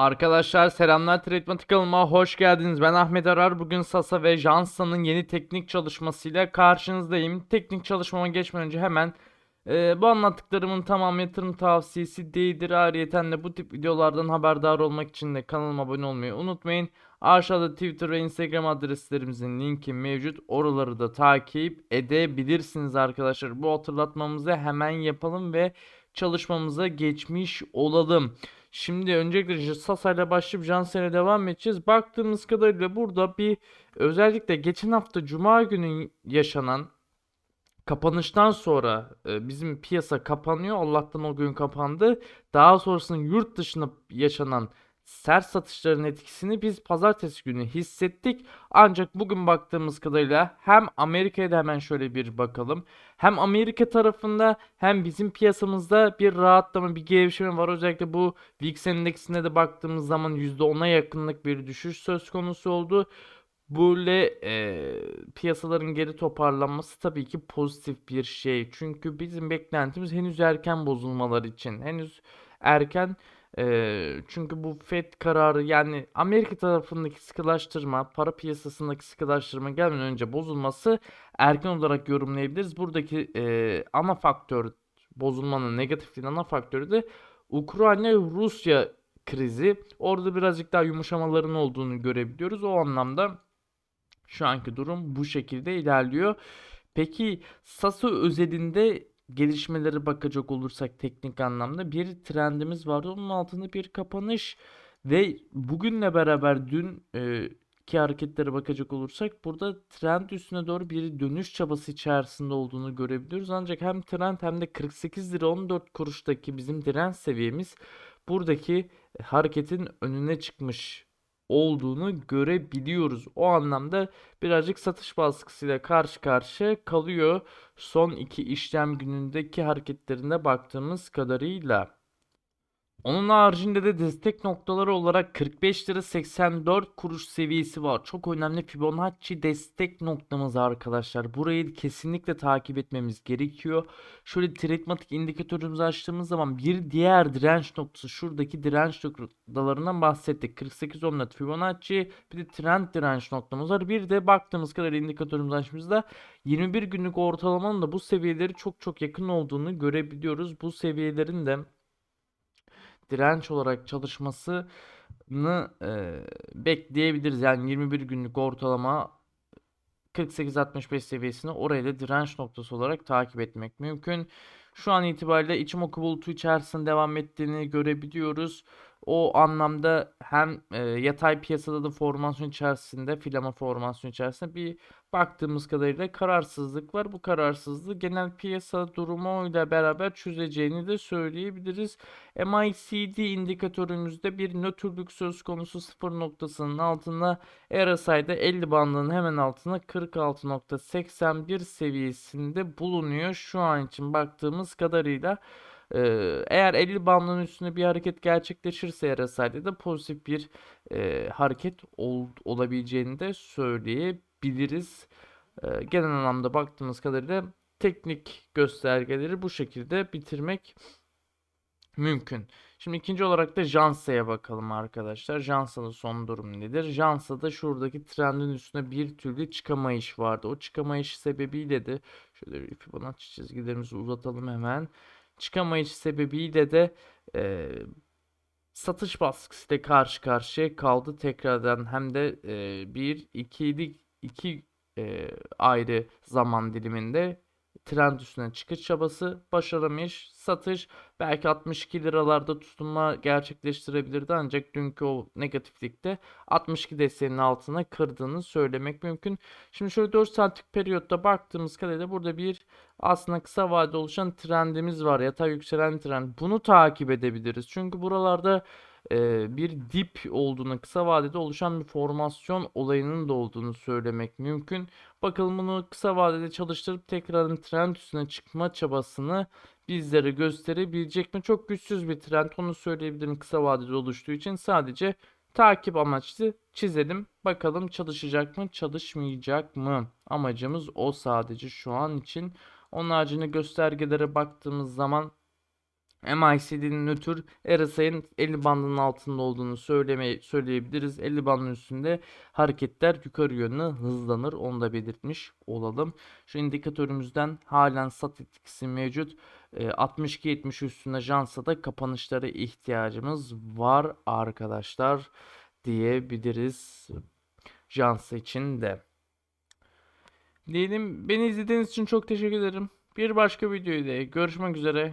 Arkadaşlar selamlar Treatment kanalıma hoş geldiniz. Ben Ahmet Arar. Bugün Sasa ve Jansa'nın yeni teknik çalışmasıyla karşınızdayım. Teknik çalışmama geçmeden önce hemen e, bu anlattıklarımın tamamı yatırım tavsiyesi değildir. Ayrıyeten de bu tip videolardan haberdar olmak için de kanalıma abone olmayı unutmayın. Aşağıda Twitter ve Instagram adreslerimizin linki mevcut. Oraları da takip edebilirsiniz arkadaşlar. Bu hatırlatmamızı hemen yapalım ve çalışmamıza geçmiş olalım. Şimdi öncelikle Sasa ile başlayıp Jansen'e devam edeceğiz. Baktığımız kadarıyla burada bir özellikle geçen hafta Cuma günü yaşanan kapanıştan sonra e, bizim piyasa kapanıyor. Allah'tan o gün kapandı. Daha sonrasında yurt dışında yaşanan sert satışların etkisini biz pazartesi günü hissettik. Ancak bugün baktığımız kadarıyla hem Amerika'ya da hemen şöyle bir bakalım. Hem Amerika tarafında hem bizim piyasamızda bir rahatlama, bir gevşeme var. Özellikle bu VIX endeksine de baktığımız zaman %10'a yakınlık bir düşüş söz konusu oldu. Böyle e, piyasaların geri toparlanması tabii ki pozitif bir şey. Çünkü bizim beklentimiz henüz erken bozulmalar için. Henüz erken çünkü bu Fed kararı yani Amerika tarafındaki sıkılaştırma, para piyasasındaki sıkılaştırma gelmeden önce bozulması erken olarak yorumlayabiliriz. Buradaki e, ana faktör bozulmanın negatifliğin ana faktörü de Ukrayna-Rusya krizi. Orada birazcık daha yumuşamaların olduğunu görebiliyoruz. O anlamda şu anki durum bu şekilde ilerliyor. Peki Sasa özelinde gelişmelere bakacak olursak teknik anlamda bir trendimiz vardı. Onun altında bir kapanış ve bugünle beraber dün e, ki hareketlere bakacak olursak burada trend üstüne doğru bir dönüş çabası içerisinde olduğunu görebiliyoruz. Ancak hem trend hem de 48 lira 14 kuruştaki bizim direnç seviyemiz buradaki hareketin önüne çıkmış olduğunu görebiliyoruz. O anlamda birazcık satış baskısıyla karşı karşıya kalıyor. Son iki işlem günündeki hareketlerine baktığımız kadarıyla. Onun haricinde de destek noktaları olarak 45 lira 84 kuruş seviyesi var. Çok önemli Fibonacci destek noktamız arkadaşlar. Burayı kesinlikle takip etmemiz gerekiyor. Şöyle tritmatik indikatörümüzü açtığımız zaman bir diğer direnç noktası şuradaki direnç noktalarından bahsettik. 48 ohmlat Fibonacci bir de trend direnç noktamız var. Bir de baktığımız kadar indikatörümüzü açtığımızda 21 günlük ortalamanın da bu seviyeleri çok çok yakın olduğunu görebiliyoruz. Bu seviyelerin de direnç olarak çalışmasını e, bekleyebiliriz. Yani 21 günlük ortalama 48-65 seviyesini oraya da direnç noktası olarak takip etmek mümkün. Şu an itibariyle Ichimoku bulutu içerisinde devam ettiğini görebiliyoruz. O anlamda hem e, yatay piyasada da formasyon içerisinde, filama formasyon içerisinde bir baktığımız kadarıyla kararsızlık var. Bu kararsızlığı genel piyasa durumuyla beraber çözeceğini de söyleyebiliriz. MACD indikatörümüzde bir nötrlük söz konusu sıfır noktasının altında RSI'de 50 bandının hemen altında 46.81 seviyesinde bulunuyor. Şu an için baktığımız kadarıyla eğer 50 bandının üstünde bir hareket gerçekleşirse RSI'de de pozitif bir e, hareket ol, olabileceğini de söyleyebiliriz. Ee, genel anlamda baktığımız kadarıyla teknik göstergeleri bu şekilde bitirmek mümkün. Şimdi ikinci olarak da Jansa'ya bakalım arkadaşlar. Jansa'da son durum nedir? Jansa'da şuradaki trendin üstüne bir türlü çıkamayış vardı. O çıkamayış sebebiyle de şöyle Fibonacci çizgilerimizi uzatalım hemen çıkamayış sebebiyle de e, satış baskısıyla karşı karşıya kaldı tekrardan. Hem de e, bir iki iki e, ayrı zaman diliminde trend üstüne çıkış çabası başaramış. Satış belki 62 liralarda tutunma gerçekleştirebilirdi ancak dünkü o negatiflikte 62 desteğinin altına kırdığını söylemek mümkün. Şimdi şöyle 4 saatlik periyotta baktığımız kadarıyla burada bir aslında kısa vadede oluşan trendimiz var. Yatay yükselen trend. Bunu takip edebiliriz. Çünkü buralarda e, bir dip olduğunu, kısa vadede oluşan bir formasyon olayının da olduğunu söylemek mümkün. Bakalım bunu kısa vadede çalıştırıp tekrarın trend üstüne çıkma çabasını bizlere gösterebilecek mi? Çok güçsüz bir trend onu söyleyebilirim kısa vadede oluştuğu için sadece takip amaçlı çizelim. Bakalım çalışacak mı, çalışmayacak mı? Amacımız o sadece şu an için. Onun haricinde göstergelere baktığımız zaman MICD'nin nötr RSI'nin 50 bandının altında olduğunu söyleme, söyleyebiliriz. 50 bandın üstünde hareketler yukarı yönlü hızlanır. Onu da belirtmiş olalım. Şu indikatörümüzden halen sat etkisi mevcut. E, 62-70 üstünde Jansa'da kapanışlara ihtiyacımız var arkadaşlar diyebiliriz. Jansa için de. Diyelim beni izlediğiniz için çok teşekkür ederim. Bir başka videoyla görüşmek üzere.